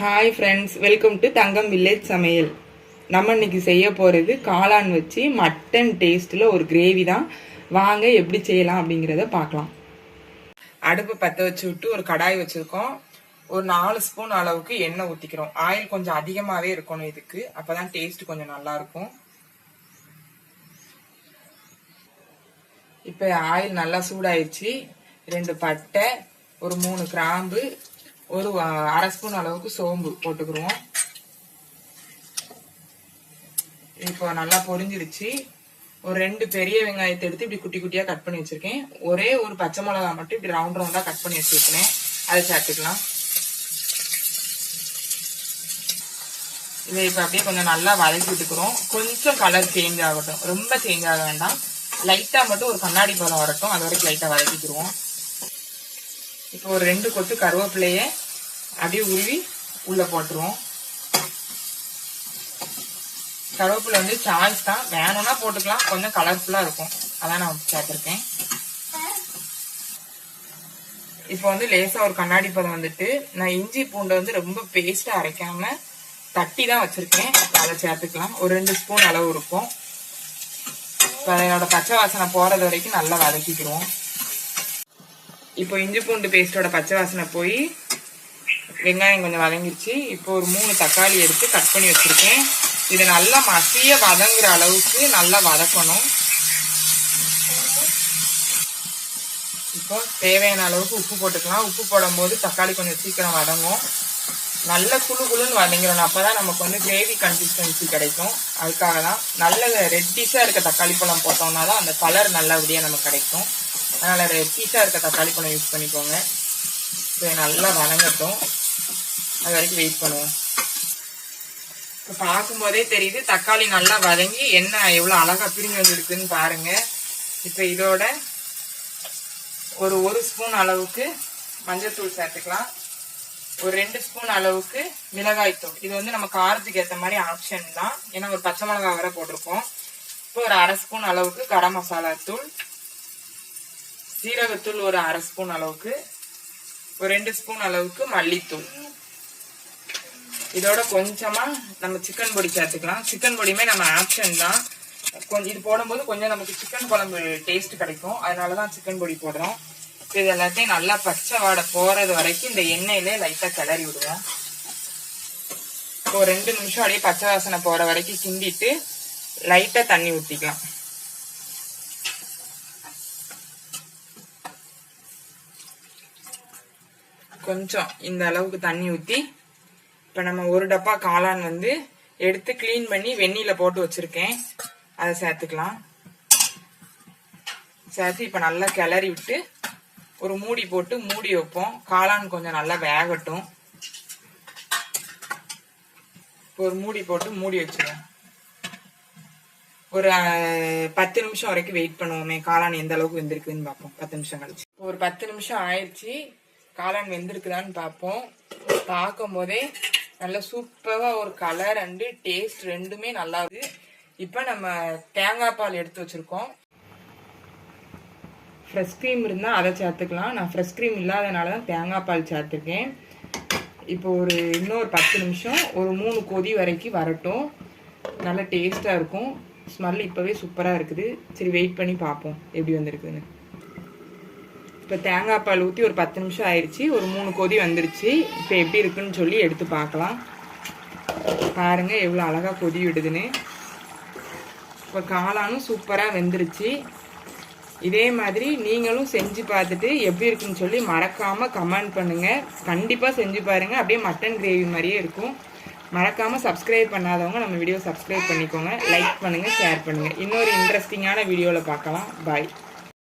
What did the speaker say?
Hi friends welcome to Thangam village சமையல் நம்ம இன்னைக்கு செய்ய போகிறது காளான் வச்சு மட்டன் டேஸ்ட்டில் ஒரு கிரேவி தான். வாங்க எப்படி செய்யலாம் அப்படிங்கிறத பார்க்கலாம். அடுப்பு பற்ற வச்சு விட்டு ஒரு கடாய் வச்சுருக்கோம். ஒரு நாலு ஸ்பூன் அளவுக்கு எண்ணெய் ஊற்றிக்கிறோம் ஆயில் கொஞ்சம் அதிகமாகவே இருக்கணும் இதுக்கு. அப்போ தான் டேஸ்ட் கொஞ்சம் நல்லாயிருக்கும் இப்போ ஆயில் நல்லா சூடாயிருச்சு. ரெண்டு பட்டை ஒரு மூணு கிராம்பு ஒரு அரை ஸ்பூன் அளவுக்கு சோம்பு போட்டுக்கிருவோம். இப்போ நல்லா பொரிஞ்சிருச்சு ஒரு ரெண்டு பெரிய வெங்காயத்தை எடுத்து இப்படி குட்டி குட்டியாக கட் பண்ணி வச்சிருக்கேன். ஒரே ஒரு பச்சை மிளகா மட்டும் இப்படி ரவுண்ட் ரவுண்டாக கட் பண்ணி வச்சிருக்கேன். அதை சேர்த்துக்கலாம். இதை இப்போ அப்படியே கொஞ்சம் நல்லா வதக்கி விட்டுக்கிறோம். கொஞ்சம் கலர் சேஞ்ச் ஆகட்டும். ரொம்ப சேஞ்ச் ஆக வேண்டாம். லைட்டாக மட்டும் ஒரு கண்ணாடி பழம் வரட்டும். அது வரைக்கும் லைட்டாக வதக்கிக்கிடுவோம் இப்போ ஒரு ரெண்டு கொத்து கருவேப்பிலைய அப்படியே உருவி உள்ள போட்டுருவோம். கருவேப்பிலை வந்து சாய்ஸ் தான். வேணும்னா போட்டுக்கலாம். கொஞ்சம் கலர்ஃபுல்லா இருக்கும். அதான் நான் சேர்த்துருக்கேன் இப்போ வந்து லேசா ஒரு கண்ணாடி பதம் வந்துட்டு நான் இஞ்சி பூண்டை வந்து ரொம்ப பேஸ்டா அரைக்காம தட்டி தான் வச்சிருக்கேன். அதை சேர்த்துக்கலாம். ஒரு ரெண்டு ஸ்பூன் அளவு இருக்கும். இப்போ அதோட பச்சை வாசனை போறது வரைக்கும் நல்லா வதக்கிக்கிடுவோம். இப்போ இஞ்சி பூண்டு பேஸ்டோட பச்சை வாசனை போய் வெங்காயம் கொஞ்சம் வதங்கிருச்சு. இப்போ ஒரு மூணு தக்காளி எடுத்து கட் பண்ணி வச்சுருக்கேன். இது நல்லா மசிய வதங்குற அளவுக்கு நல்லா வதக்கணும். இப்போ தேவையான அளவுக்கு உப்பு போட்டுக்கலாம். உப்பு போடும்போது தக்காளி கொஞ்சம் சீக்கிரம் வதங்கும். நல்ல குழு குழுன்னு வதங்கிடணும். அப்பதான் நமக்கு வந்து கிரேவி கன்சிஸ்டன்சி கிடைக்கும். அதுக்காக தான் நல்ல ரெட்டிஷாக இருக்க தக்காளி பழம் போட்டோம்னா தான் அந்த கலர் நல்லபடியாக நமக்கு கிடைக்கும். அதனால பீஸாக இருக்க தக்காளி பழம் யூஸ் பண்ணிக்கோங்க. இப்போ நல்லா வதங்கட்டும் அது வரைக்கும் வெயிட் பண்ணுவோம். இப்போ பார்க்கும்போதே தெரியுது தக்காளி நல்லா வதங்கி எண்ணெய் எவ்வளோ அழகா பிரிஞ்சு வந்துருக்குன்னு பாருங்க. இப்போ இதோட ஒரு ஒரு ஸ்பூன் அளவுக்கு மஞ்சத்தூள் சேர்த்துக்கலாம். ஒரு ரெண்டு ஸ்பூன் அளவுக்கு மிளகாய்த்தூள். இது வந்து நம்ம காரத்துக்கு ஏற்ற மாதிரி ஆப்ஷன் தான். ஏன்னா ஒரு பச்சை மிளகாய் வரை போட்டிருக்கோம். இப்போ ஒரு அரை ஸ்பூன் அளவுக்கு கரம் மசாலா தூள். சீரகத்தூள் ஒரு அரை ஸ்பூன் அளவுக்கு ஒரு ரெண்டு ஸ்பூன் அளவுக்கு மல்லித்தூள். இதோட கொஞ்சமா நம்ம சிக்கன் பொடி சேர்த்துக்கலாம். சிக்கன் பொடியுமே நம்ம ஆப்ஷன் தான். கொஞ்சம் இது போடும்போது கொஞ்சம் நமக்கு சிக்கன் குழம்பு டேஸ்ட் கிடைக்கும். அதனால தான் சிக்கன் பொடி போடுறோம். இது எல்லாத்தையும் நல்லா பச்சை வாடை போறது வரைக்கும் இந்த எண்ணெயிலே லைட்டா கிளறி விடுவோம். இப்போ ஒரு ரெண்டு நிமிஷம் அப்படியே பச்சை வாசனை போற வரைக்கும் கிண்டிட்டு லைட்டா தண்ணி ஊற்றிக்கலாம் கொஞ்சம் இந்த அளவுக்கு தண்ணி ஊத்தி இப்ப நம்ம ஒரு டப்பா காளான் வந்து எடுத்து க்ளீன் பண்ணி வெந்நீல போட்டு வச்சிருக்கேன். அதை சேர்த்துக்கலாம். சேர்த்து இப்ப நல்லா கிளறி விட்டு ஒரு மூடி போட்டு மூடி வைப்போம். காளான் கொஞ்சம் நல்லா வேகட்டும். ஒரு மூடி போட்டு மூடி வச்சிருவோம். ஒரு பத்து நிமிஷம் வரைக்கும் வெயிட் பண்ணுவோமே காளான் எந்த அளவுக்கு வெந்திருக்குன்னு பார்ப்போம். பத்து நிமிஷம் கழிச்சு. ஒரு பத்து நிமிஷம் ஆயிடுச்சு. காளான் வெந்திருக்குதான்னு பார்ப்போம். பார்க்கும் போதே நல்ல சூப்பராக ஒரு கலர் அண்டு டேஸ்ட் ரெண்டுமே நல்லா இருக்கு. இப்போ நம்ம தேங்காய் பால் எடுத்து வச்சுருக்கோம். ஃப்ரெஷ் க்ரீம் இருந்தால் அதை சேர்த்துக்கலாம். நான் ஃப்ரெஷ் க்ரீம் இல்லாதனால தான் தேங்காய் பால் சேர்த்துருக்கேன். இப்போ ஒரு இன்னொரு பத்து நிமிஷம் ஒரு மூணு கொதி வரைக்கும் வரட்டும். நல்ல டேஸ்ட்டாக இருக்கும். ஸ்மெல் இப்போவே சூப்பராக இருக்குது. சரி வெயிட் பண்ணி பார்ப்போம். எப்படி வந்திருக்குன்னு இப்போ தேங்காய் பால் ஊற்றி ஒரு பத்து நிமிஷம் ஆயிடுச்சு ஒரு மூணு கொதி வந்துருச்சு. இப்போ எப்படி இருக்குன்னு சொல்லி எடுத்து பார்க்கலாம். பாருங்கள் எவ்வளோ அழகாக கொதி விடுதுன்னு. இப்போ காளானும் சூப்பராக வெந்துருச்சு. இதே மாதிரி நீங்களும் செஞ்சு பார்த்துட்டு எப்படி இருக்குன்னு சொல்லி மறக்காமல் கமெண்ட் பண்ணுங்கள் கண்டிப்பாக செஞ்சு பாருங்க. அப்படியே மட்டன் கிரேவி மாதிரியே இருக்கும். மறக்காமல் சப்ஸ்கிரைப் பண்ணாதவங்க நம்ம வீடியோ சப்ஸ்கிரைப் பண்ணிக்கோங்க. லைக் பண்ணுங்கள் ஷேர் பண்ணுங்கள் இன்னொரு இன்ட்ரெஸ்டிங்கான வீடியோவில் பார்க்கலாம். பாய்